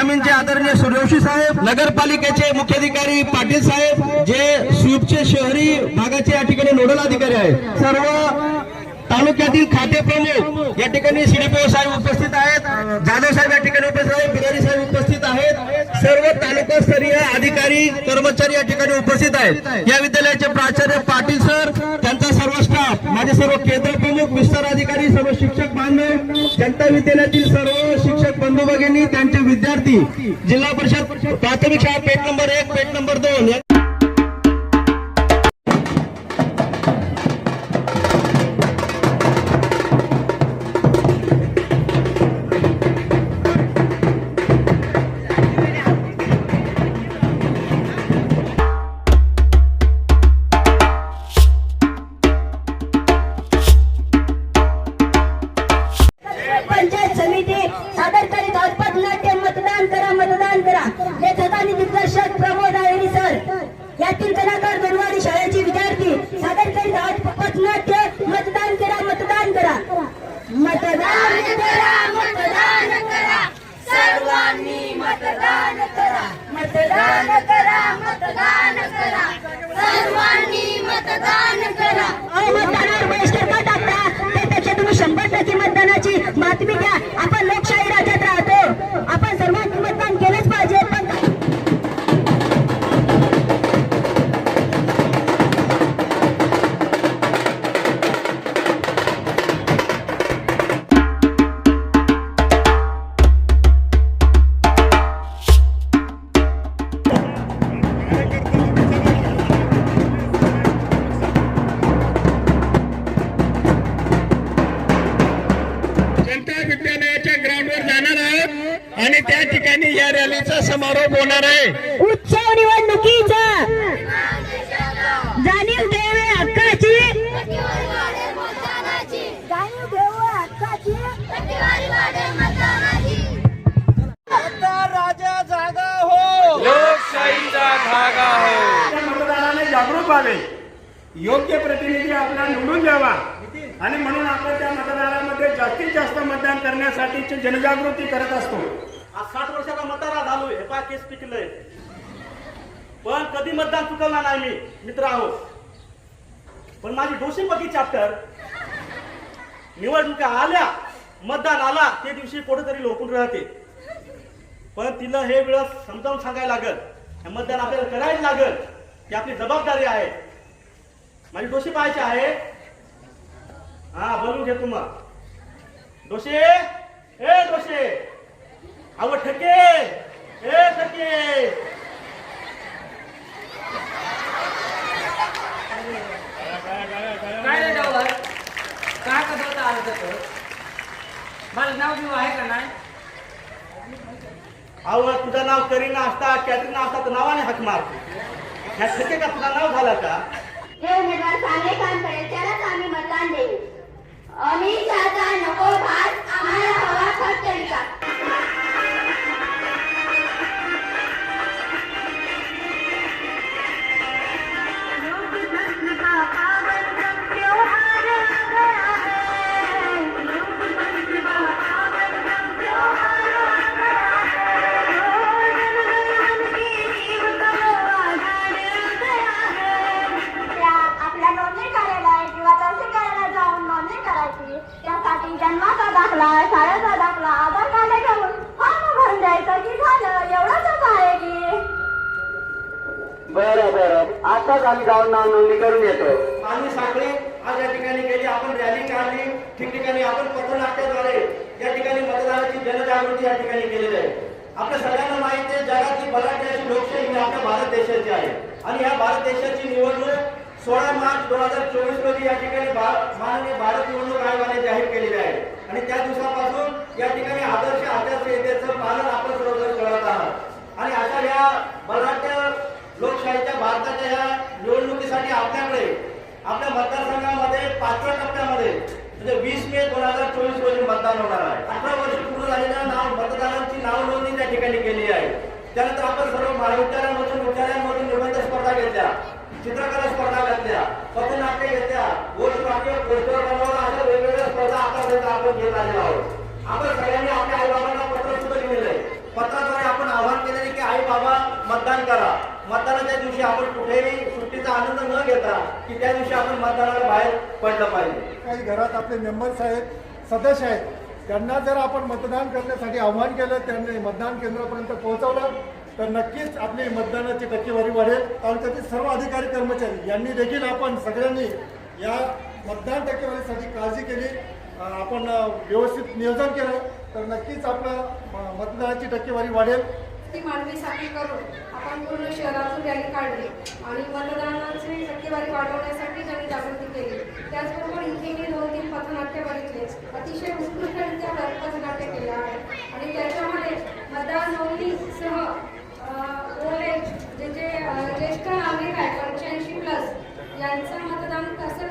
ग्रामीणचे आदरणीय सूर्यवंशी साहेब नगरपालिकेचे मुख्याधिकारी पाटील साहेब जे स्वीपचे शहरी भागाचे या ठिकाणी नोडल अधिकारी आहेत. सर्व तालुक्यातील खाते प्रमुख या ठिकाणी सीडीपीओ साहेब उपस्थित आहेत. जाधव साहेब या ठिकाणी उपस्थित आहेत. बिरारी साहेब उपस्थित आहेत. सर्व तालुकास्तरीय अधिकारी कर्मचारी या ठिकाणी उपस्थित आहेत. या विद्यालयाचे प्राचार्य पाटील सर त्यांचा सर्व स्टाफ माझे सर्व केंद्र प्रमुख विस्तार अधिकारी सर्व शिक्षक बांधव जनता विद्यालयातील सर्व शिक्षक बंधू भगिनी त्यांचे विद्यार्थी जिल्हा परिषद प्राथमिक शाळा पेट नंबर एक पेट नंबर दोन मतदान करा मतदान करा लेखक आणि दिग्दर्शक या रॅलीचा समारोप होणार आहे. उत्सव निवडणुकीचा जाणीव ठेवे हक्काची. राजा जागा हो. लोकशाहीचा धागा हो. मतदाराने जागरूक व्हावे. योग्य प्रतिनिधी आपला निवडून द्यावा. आणि म्हणून आपण त्या मतदारामध्ये जास्तीत जास्त मतदान करण्यासाठीची जनजागृती करत असतो. आज साठ वर्षाचा मतदारा झालो हे पाय केस पिकलंय. पण कधी मतदान चुकवणार नाही मी मित्र आहोत पण माझी डोशी पकी चॅप्टर निवडणुका आल्या मतदान आला ते दिवशी कुठेतरी लोकून राहते. पण तिला हे वेळ समजावून सांगायला लागल. हे मतदान आपल्याला करायला लागल. ती आपली जबाबदारी आहे. माझी डोशी पाहायची आहे. हा बोलून घे तुम्हाला डोशे! ए डोशे! अव ठके! ए ठके! काय रे डावर काय आलं तर मला नाव बिव आहे का नाही? अव तुझं नाव करीना असता कॅटरीना असता तर नावाने हाक मारतो. ह्या ठके का तुझं नाव झालं का? हे उमेदवार चांगले काम करेल त्यालाच आम्ही मतदान देऊ अमित शहाचा नको भात बरं बरं. आताच आम्ही जाऊन नाव नोंदणी करून येतो. आम्ही साखरे आज या ठिकाणी गेली आपण रॅली काढली. ठिकठिकाणी आपण पथनाट्याद्वारे या ठिकाणी मतदानाची जनजागृती या ठिकाणी केलेली आहे. आपल्या सगळ्यांना माहिती आहे जगातली बऱ्याच अशी लोकशाही ही आपल्या भारत देशाची आहे. आणि या भारत देशाची निवडणूक सोळा मार्च दोन हजार चोवीस रोजी या ठिकाणी माननीय भारत निवडणूक आयोगाने जाहीर केलेली आहे. आणि त्या दिवसापासून या ठिकाणी आदर्श आचारसंहितेचं पालन आपण सर्वजण करत आहात. आणि अशा या बलाढ्य आपल्या मतदारसंघामध्ये पाचव्या टप्प्यामध्ये म्हणजे वीस मे दोन हजार चोवीस रोजी मतदान होणार आहे. अठरा वर्ष पूर्ण झालेल्या नाव मतदारांची नाव नोंदणी त्या ठिकाणी केली आहे. त्यानंतर आपण सर्व महाविद्यालयांमधून विद्यालयांमधून निबंध स्पर्धा घेतल्या चित्रकला स्पर्धा घेतल्या पथनाट्य घेतल्या गोष्ट वाक्य पोस्टर बनवणं अशा वेगवेगळ्या स्पर्धा आतापर्यंत आपण घेत आलेलो आहोत आपण सगळ्यांनी आपल्या आईबाबांना पत्र सुद्धा लिहिलेलं आहे पत्राद्वारे आपण आवाहन केलेले आई बाबा मतदान करा मतदानाच्या दिवशी आपण कुठेही सुट्टीचा आनंद न घेता की त्या दिवशी आपण मतदानाला बाहेर पडलं पाहिजे. काही घरात आपले मेंबर्स आहेत सदस्य आहेत त्यांना जर आपण मतदान करण्यासाठी आव्हान केलं त्यांनी मतदान केंद्रापर्यंत पोहोचवलं तर नक्कीच आपली मतदानाची टक्केवारी वाढेल. तालुक्यातील सर्व अधिकारी कर्मचारी यांनी देखील आपण सगळ्यांनी या मतदान टक्केवारीसाठी काळजी केली. आपण व्यवस्थित नियोजन केलं तर नक्कीच आपलं मतदानाची टक्केवारी वाढेल. ती मानवी साखळी करून आपण पूर्ण शहरातून रॅली काढली आणि मतदानाची टक्केवारी वाढवण्यासाठी जनजागृती केली. त्याचबरोबर इथे मी दोन तीन पथनाट्य बघितले. अतिशय उत्कृष्टरित्या पथनाट्य केलं आहे. आणि त्याच्यामध्ये मतदान नोंदणीसह ओल्ड एज जे जे ज्येष्ठ नागरिक आहे पंच्याऐंशी प्लस यांचं मतदान कसं